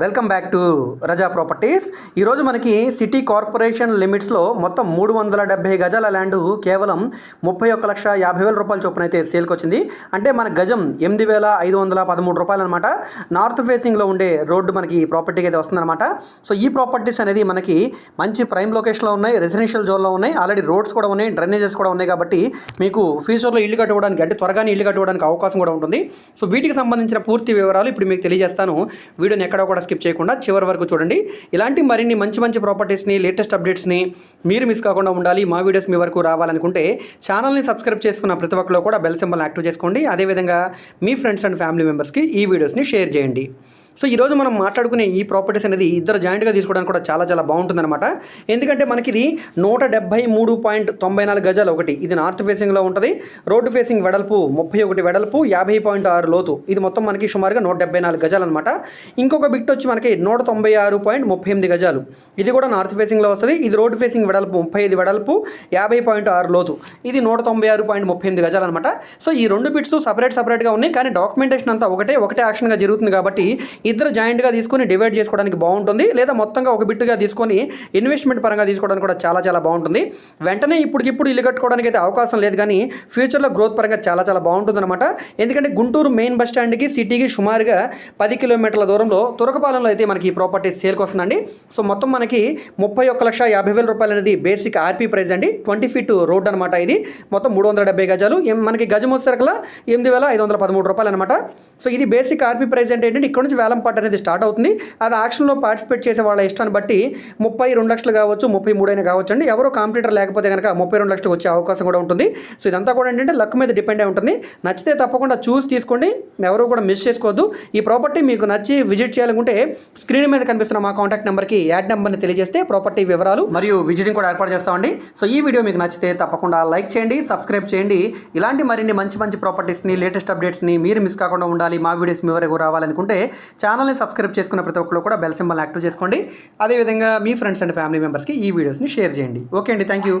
Welcome back to Raza properties ఈరోజు మనకి city corporation లిమిట్స్లో మొత్తం మూడు వందల డెబ్బై గజాల ల్యాండ్ కేవలం ముప్పై ఒక్క లక్ష యాభై వేల రూపాయల చొప్పున అయితే సేల్కి వచ్చింది. అంటే మన గజం ఎనిమిది వేల ఐదు వందల పదమూడు రూపాయలు అనమాట నార్త్ ఫేసింగ్లో ఉండే రోడ్డు మనకి ఈ ప్రాపర్టీకి అయితే వస్తుందన్నమాట. సో ఈ ప్రాపర్టీస్ అనేది మనకి మంచి ప్రైమ్ లొకేషన్లో ఉన్నాయి రెసిడెన్షియల్ జోన్లో ఉన్నాయి. ఆల్రెడీ రోడ్స్ కూడా ఉన్నాయి డ్రైనేజెస్ కూడా ఉన్నాయి కాబట్టి మీకు ఫ్యూచర్లో ఇల్లు కట్టుకోవడానికి అంటే త్వరగానే ఇల్లు కట్టుకోవడానికి అవకాశం కూడా ఉంటుంది. సో వీటికి సంబంధించిన పూర్తి వివరాలు ఇప్పుడు మీకు తెలియజేస్తాను. వీడియోని ఎక్కడ కూడా స్కిప్ చేయకుండా చివరి వరకు చూడండి. ఇలాంటి మరిన్ని మంచి మంచి ప్రాపర్టీస్ని లేటెస్ట్ అప్డేట్స్ని మీరు మిస్ కాకుండా ఉండాలి. మా వీడియోస్ మీ వరకు రావాలనుకుంటే ఛానల్ని సబ్స్క్రైబ్ చేసుకున్న ప్రతి ఒక్కరు కూడా బెల్ సింబల్ యాక్టివ్ చేసుకోండి. అదేవిధంగా మీ ఫ్రెండ్స్ అండ్ ఫ్యామిలీ మెంబర్స్కి ఈ వీడియోస్ని షేర్ చేయండి. సో ఈరోజు మనం మాట్లాడుకునే ఈ ప్రాపర్టీస్ అనేది ఇద్దరు జాయింట్గా తీసుకోవడానికి కూడా చాలా చాలా బాగుంటుందన్నమాట. ఎందుకంటే మనకి ఇది నూట డెబ్బై మూడు పాయింట్ తొంభై నాలుగు గజాలు ఒకటి. ఇది నార్త్ ఫేసింగ్లో ఉంటుంది. రోడ్డు ఫేసింగ్ వెడల్పు ముప్పై ఒకటి వెడల్పు యాభై పాయింట్ ఆరు లోతు. ఇది మొత్తం మనకి సుమారుగా నూట డెబ్బై నాలుగు గజాలు అనమాట ఇంకొక బిట్ వచ్చి మనకి నూట తొంభై ఆరు పాయింట్ ముప్పై ఎనిమిది గజాలు. ఇది కూడా నార్త్ ఫేసింగ్లో వస్తుంది. ఇది రోడ్డు ఫేసింగ్ వెడల్పు ముప్పై ఐదు వెడల్పు యాభై పాయింట్ ఆరు లోతు. ఇది నూట తొంభై ఆరు పాయింట్ ముప్పై ఎనిమిది గజాలు అనమాట సో ఈ రెండు బిట్స్ సపరేట్ సపరేట్గా ఉన్నాయి. కానీ డాక్యుమెంటేషన్ అంతా ఒకటే ఒకటే యాక్షన్గా జరుగుతుంది కాబట్టి ఇద్దరు జాయింట్గా తీసుకొని డివైడ్ చేసుకోవడానికి బాగుంటుంది. లేదా మొత్తంగా ఒక బిట్టుగా తీసుకొని ఇన్వెస్ట్మెంట్ పరంగా తీసుకోవడానికి కూడా చాలా చాలా బాగుంటుంది. వెంటనే ఇప్పటికిప్పుడు ఇల్లు కట్టుకోవడానికి అయితే అవకాశం లేదు కానీ ఫ్యూచర్లో గ్రోత్ పరంగా చాలా చాలా బాగుంటుందన్నమాట. ఎందుకంటే గుంటూరు మెయిన్ బస్ స్టాండ్కి సిటీకి సుమారుగా పది కిలోమీటర్ల దూరంలో తురకపాలెంలో అయితే మనకి ఈ ప్రాపర్టీ సేల్కి వస్తుందండి. సో మొత్తం మనకి ముప్పై ఒక్క లక్ష యాభై వేల రూపాయలు అనేది బేసిక్ ఆర్పీ ప్రైస్ అండి. ట్వంటీ ఫీట్ రోడ్ అనమాట ఇది. మొత్తం మూడు వందల డెబ్బై గజాలు. మనకి గజం వచ్చేసరికల ఎనిమిది వేల ఐదు వందల పదమూడు రూపాయలు అనమాట సో ఇది బేసిక్ ఆర్పీ ప్రైస్ అంటే ఏంటంటే ఇక్కడ నుంచి వేల పాట అనేది స్టార్ట్ అవుతుంది. అది ఆక్షన్లో పార్టిసిపేట్ చేసే వాళ్ళ ఇష్టాన్ని బట్టి ముప్పై రెండు లక్షలు కావచ్చు ముప్పై మూడు అయినా కావచ్చు అండి. ఎవరో కాంపిటీటర్ లేకపోతే కనుక ముప్పై రెండు లక్షలు వచ్చే అవకాశం కూడా ఉంటుంది. సో ఇదంతా కూడా ఏంటంటే లక్ మీద డిపెండ్ అయి ఉంటుంది. నచ్చితే తప్పకుండా చూసి తీసుకోండి. ఎవరు కూడా మిస్ చేసుకోవద్దు. ఈ ప్రాపర్టీ మీకు నచ్చి విజిట్ చేయాలనుకుంటే స్క్రీన్ మీద కనిపిస్తున్న మా కాంటాక్ట్ నెంబర్కి యాడ్ నెంబర్ని తెలియజేస్తే ప్రాపర్టీ వివరాలు మరియు విజిటింగ్ కూడా ఏర్పాటు చేస్తామండి. సో ఈ వీడియో మీకు నచ్చితే తప్పకుండా లైక్ చేయండి సబ్స్క్రైబ్ చేయండి. ఇలాంటి మరిన్ని మంచి మంచి ప్రాపర్టీస్ని లేటెస్ట్ అప్డేట్స్ని మీరు మిస్ కాకుండా ఉండాలి. మా వీడియోస్ మీ వరకు రావాలనుకుంటే ఛానల్ని సబ్స్క్రైబ్ చేసుకున్న ప్రతి ఒక్కరు కూడా బెల్ సింబల్ యాక్టివ్ చేసుకోండి. అదేవిధంగా మీ ఫ్రెండ్స్ అండ్ ఫ్యామిలీ మెంబర్స్కి ఈ వీడియోస్ని షేర్ చేయండి. ఓకే అండి. Thank you